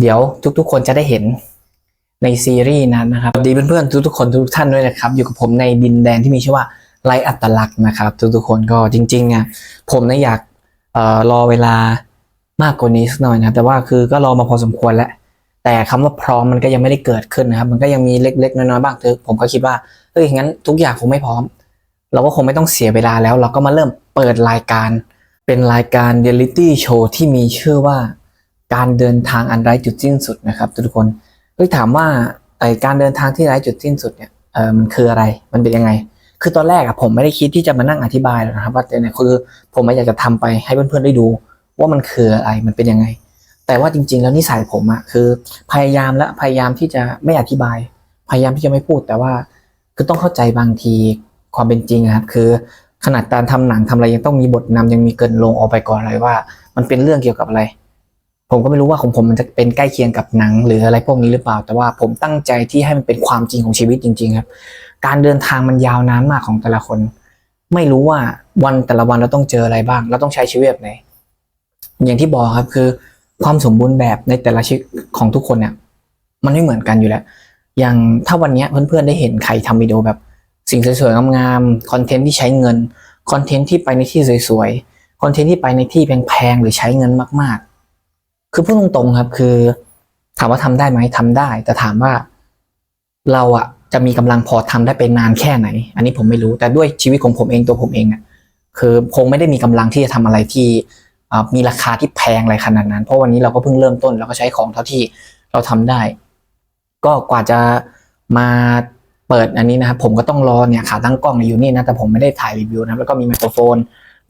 เดี๋ยวทุกๆ คนจะได้เห็นในซีรีส์นั้นนะครับดีเพื่อนๆทุกๆคนทุกๆท่านด้วยนะครับ อยู่กับผมในดินแดนที่มีชื่อว่าไรอัตลักษณ์นะครับ ทุกๆคนก็จริงๆอะผมเนี่ยอยากออรอเวลามากกว่านี้สักหน่อยนะครับแต่ว่าคือก็รอมาพอสมควรแล้ว แต่คำว่าพร้อมมันก็ยังไม่ได้เกิดขึ้นนะครับ มันก็ยังมีเล็กๆน้อยๆบ้างคือผมก็คิดว่าเอ้ยงั้นทุกอย่างคงไม่พร้อม เราก็คงไม่ต้องเสียเวลาแล้ว เราก็มาเริ่มเปิดรายการเป็นรายการเรียลิตี้โชว์ที่มีชื่อว่า การเดินทางอันไร้จุดสิ้นสุดนะครับ ทุกคนเฮ้ยถามว่าไอการเดินทางที่ไร้จุดสิ้นสุดเนี่ยเออมันคืออะไรมันเป็นยังไง คือตอนแรกอะผมไม่ได้คิดที่จะมานั่งอธิบายหรอกนะครับ ว่าแต่เนี่ยคือผมไม่อยากจะทำไปให้เพื่อนๆได้ดู ว่ามันคืออะไรมันเป็นยังไง แต่ว่าจริง ๆ แล้วนิสัยผมอะคือพยายามและพยายามที่จะไม่อธิบาย พยายามที่จะไม่พูดแต่ว่าคือต้องเข้าใจบางทีความเป็นจริงอะครับคือขนาดการทำหนังทำอะไรยังต้องมีบทนำยังมีเกินลงออกไปก่อนเลยว่า มันเป็นเรื่องเกี่ยวกับอะไร ผมก็ไม่รู้ว่าของผมมันจะเป็นใกล้เคียงกับหนัง หรืออะไรพวกนี้หรือเปล่า แต่ว่าผมตั้งใจที่ให้มันเป็นความจริงของชีวิตจริง ๆ ครับ การเดินทางมันยาวนานมากของแต่ละคน ไม่รู้ว่าวันแต่ละวันเราต้องเจออะไรบ้าง เราต้องใช้ชีวิตแบบไหน อย่างที่บอกครับคือ ความสมบูรณ์แบบในแต่ละชีวิตของทุกคนเนี่ย มันไม่เหมือนกันอยู่แล้ว อย่างถ้าวันนี้เพื่อนๆได้เห็นใครทำวิดีโอแบบ สิ่งสวยๆงามๆคอนเทนต์ที่ใช้เงินคอนเทนต์ที่ไปในที่สวยๆคอนเทนต์ที่ไปในที่แพงๆหรือใช้เงินมากๆ คือพูดตรงๆครับ คือถามว่าทำได้ไหมทำได้ แต่ถามว่าเราอะจะมีกำลังพอทำได้ไปนานแค่ไหน อันนี้ผมไม่รู้แต่ด้วยชีวิตของผมเองตัวผมเองอะคือคงไม่ได้มีกำลังที่จะทำอะไรที่มีราคาที่แพงอะไรขนาดนั้น เพราะวันนี้เราก็เพิ่งเริ่มต้นเราก็ใช้ของเท่าที่เราทำได้ ก็กว่าจะมาเปิดอันนี้นะครับผมก็ต้องรอเนี่ยขาตั้งกล้องอยู่นี่นะแต่ผมไม่ได้ถ่ายรีวิวนะแล้วก็มีไมโครโฟน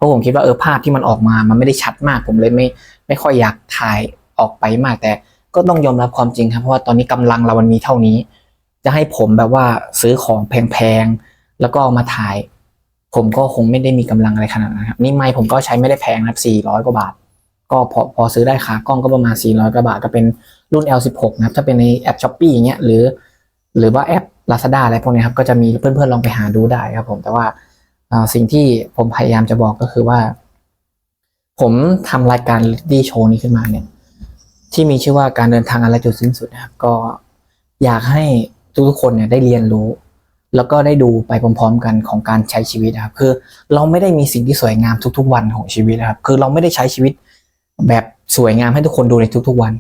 เพราะผมคิดว่าเออภาพที่มันออกมา มันไม่ได้ชัดมาก ผมเลยไม่ไม่ค่อยอยากถ่ายออกไปมาก แต่ก็ต้องยอมรับความจริงครับ เพราะว่าตอนนี้กำลังเรามันมีเท่านี้ จะให้ผมแบบว่าซื้อของแพงๆ แล้วก็เอามาถ่าย ผมก็คงไม่ได้มีกำลังอะไรขนาดนั้นครับ นี่ไม่ผมก็ใช้ไม่ได้แพงนะครับ400 กว่าบาท ก็พอพอซื้อได้ขากล้องก็ประมาณ 400 กว่าบาท ก็เป็นรุ่น L16 นะครับ ถ้าเป็นในแอป s h อ p e e อย่างเงี้ย หรือ หรือว่าแอป Lazada อะไรพวกนี้ครับ ก็จะมีเพื่อนๆลองไปหาดูได้ครับผม แต่ว่า สิ่งที่ผมพยายามจะบอกก็คือว่า ผมทำรายการดีโชว์นี้ขึ้นมาเนี่ย ที่มีชื่อว่าการเดินทางอะไรจุดสิ้นสุดนะครับ ก็อยากให้ทุกๆคนเนี่ยได้เรียนรู้ แล้วก็ได้ดูไปพร้อมๆกันของการใช้ชีวิตนะครับ คือเราไม่ได้มีสิ่งที่สวยงามทุก ๆ วันของชีวิตนะครับ คือเราไม่ได้ใช้ชีวิตแบบสวยงามให้ทุกคนดูในทุก ๆ วัน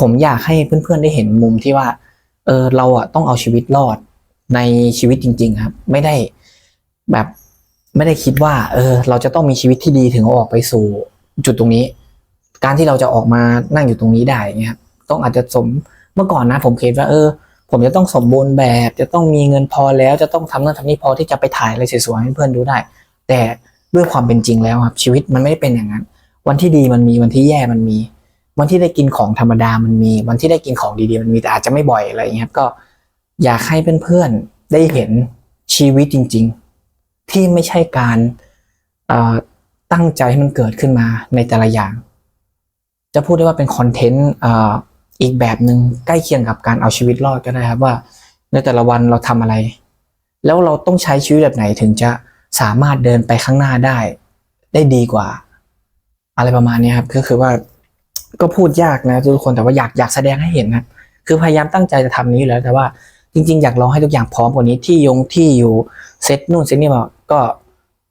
ผมอยากให้เพื่อนๆได้เห็นมุมที่ว่า เออเราอะต้องเอาชีวิตรอดในชีวิตจริง ๆ ครับ ไม่ได้แบบ ไม่ได้คิดว่า เออ เราจะต้องมีชีวิตที่ดีถึงออกไปสู่จุดตรงนี้ การที่เราจะออกมานั่งอยู่ตรงนี้ได้เงี้ยต้องอาจจะสมเมื่อก่อนนะ ผมคิดว่า เออ ผมจะต้องสมบูรณ์แบบ จะต้องมีเงินพอแล้ว จะต้องทำนั่นทำนี่พอที่จะไปถ่ายอะไรสวยๆให้เพื่อนดูได้ แต่ด้วยความเป็นจริงแล้วครับชีวิตมันไม่ได้เป็นอย่างนั้น วันที่ดีมันมีวันที่แย่มันมี วันที่ได้กินของธรรมดามันมี วันที่ได้กินของดีๆมันมีแต่อาจจะไม่บ่อยอะไรอย่างเงี้ยครับก็อยากให้เพื่อนๆได้เห็นชีวิตจริง ๆ ที่ไม่ใช่การตั้งใจให้มันเกิดขึ้นมาในแต่ละอย่าง จะพูดได้ว่าเป็นคอนเทนต์อีกแบบหนึ่งใกล้เคียงกับการเอาชีวิตรอดก็ได้ครับว่า ในแต่ละวันเราทำอะไร แล้วเราต้องใช้ชีวิตแบบไหนถึงจะสามารถเดินไปข้างหน้าได้ ได้ดีกว่า อะไรประมาณนี้ครับก็คือว่าก็พูดยากนะทุกคนแต่ว่าอยากอยากแสดงให้เห็นนะคือพยายามตั้งใจจะทำนี้อยู่แล้ว แต่ว่าจริง ๆ อยากลองให้ทุกอย่างพร้อมกว่านี้ที่ยงที่อยู่เซตนู่นเซตนี่มาก็ ก็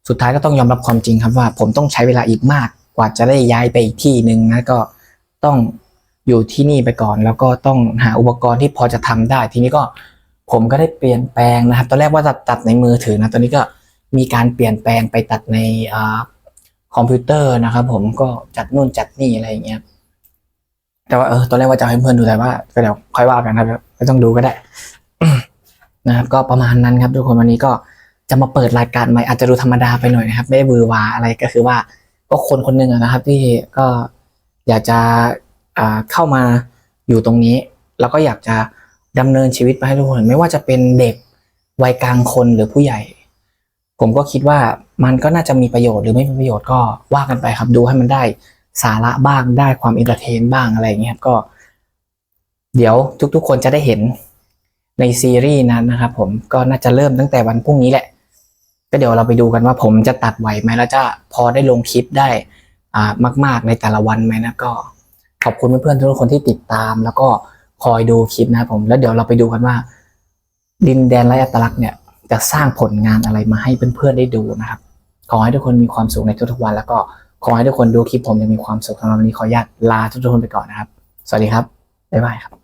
สุดท้ายก็ต้องยอมรับความจริงครับว่า ผมต้องใช้เวลาอีกมากกว่าจะได้ย้ายไปอีกที่หนึ่งนะก็ต้องอยู่ที่นี่ไปก่อน แล้วก็ต้องหาอุปกรณ์ที่พอจะทำได้ ทีนี้ก็ผมก็ได้เปลี่ยนแปลงนะครับ ตอนแรกว่าจะตัดในมือถือนะตอนนี้ก็มีการเปลี่ยนแปลงไปตัดในอ่าคอมพิวเตอร์นะครับผมก็จัดนู่นจัดนี่อะไรอย่างเงี้ยแต่ว่าเออตอนแรกว่าจะให้เพื่อนดูแต่ว่าก็เดี๋ยวค่อยว่ากันครับไม่ต้องดูก็ได้ นะครับ ก็ประมาณนั้นครับทุกคนวันนี้ก็ จะมาเปิดรายการใหม่อาจจะดูธรรมดาไปหน่อยนะครับ ไม่ได้บือวาอะไรก็คือว่าก็คนคนหนึ่งนะครับที่ก็อยากจะเข้ามาอยู่ตรงนี้ แล้วก็อยากจะดำเนินชีวิตไปให้ทุกคนเห็นไม่ว่าจะเป็นเด็กวัยกลางคนหรือผู้ใหญ่ ผมก็คิดว่ามันก็น่าจะมีประโยชน์หรือไม่มีประโยชน์ก็ว่ากันไปครับดูให้มันได้สาระบ้างได้ความอินเตอร์เทนบ้างอะไรอย่างเงี้ยครับก็ เดี๋ยวทุกๆคนจะได้เห็น ในซีรีส์นั้นนะครับผมก็น่าจะเริ่มตั้งแต่วันพรุ่งนี้แหละ ก็เดี๋ยวเราไปดูกันว่าผมจะตัดไหวไหมแล้วจะพอได้ลงคลิปได้อ่ามาก ๆ ในแต่ละวันไหมนะก็ขอบคุณเพื่อนๆทุกคนที่ติดตาม แล้วก็คอยดูคลิปนะครับผมแล้วเดี๋ยวเราไปดูกันว่า ดินแดนไร้อัตลักษณ์เนี่ยจะสร้างผลงานอะไรมาให้เพื่อนๆได้ดูนะครับขอให้ทุกคนมีความสุขในทุกๆวัน แล้วก็ขอให้ทุกคนดูคลิปผมยังมีความสุขสำหรับวันนี้ขออนุญาตลาทุกๆคนไปก่อนนะครับ สวัสดีครับ บ๊ายบายครับ